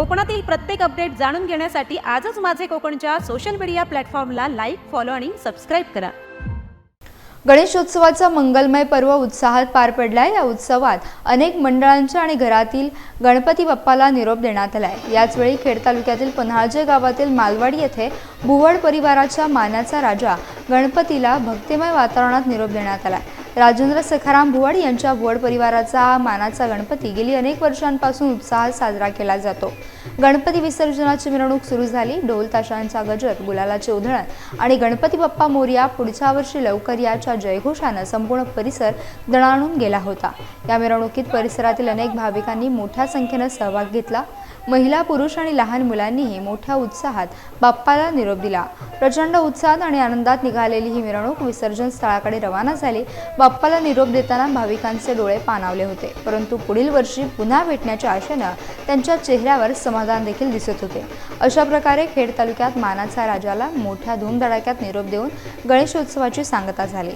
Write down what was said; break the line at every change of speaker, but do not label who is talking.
कोकणातील प्रत्येक अपडेट जाणून घेण्यासाठी आजच माझे कोकणच्या सोशल मीडिया प्लॅटफॉर्मला लाईक फॉलो आणि सबस्क्राईब करा.
गणेशोत्सवाचा मंगलमय पर्व उत्साहात पार पडलाय. या उत्सवात अनेक मंडळांच्या आणि घरातील गणपती बाप्पाला निरोप देण्यात आलाय. याचवेळी खेड तालुक्यातील पन्हाळजे गावातील मालवाडी येथे भुवड परिवाराच्या मानाचा राजा गणपतीला भक्तिमय वातावरणात निरोप देण्यात आलाय. राजेंद्र सखाराम भुवड यांच्या भुवड परिवाराचा मानाचा गणपती गेली अनेक वर्षांपासून उत्साहात साजरा केला जातो. गणपती विसर्जनाची मिरवणूक सुरू झाली. ढोल ताशांचा गजर गुलालाचे उधळण आणि गणपती बाप्पा मोर्या पुढच्या वर्षी लवकर याच्या जयघोषानं संपूर्ण परिसर दणाणून गेला होता. या मिरवणुकीत परिसरातील अनेक भाविकांनी मोठ्या संख्येनं सहभाग घेतला. महिला पुरुष आणि लहान मुलांनीही मोठ्या उत्साहात बाप्पाला निरोप दिला. प्रचंड उत्साहात आणि आनंदात निघालेली ही मिरवणूक विसर्जन स्थळाकडे रवाना झाली. बाप्पाला निरोप देताना भाविकांचे डोळे पाणावले होते परंतु पुढील वर्षी पुन्हा भेटण्याच्या आशेनं त्यांच्या चेहऱ्यावर समाधान देखील दिसत होते. अशा प्रकारे खेड तालुक्यात मानाचा राजाला मोठ्या धूमधडाक्यात निरोप देऊन गणेशोत्सवाची सांगता झाली.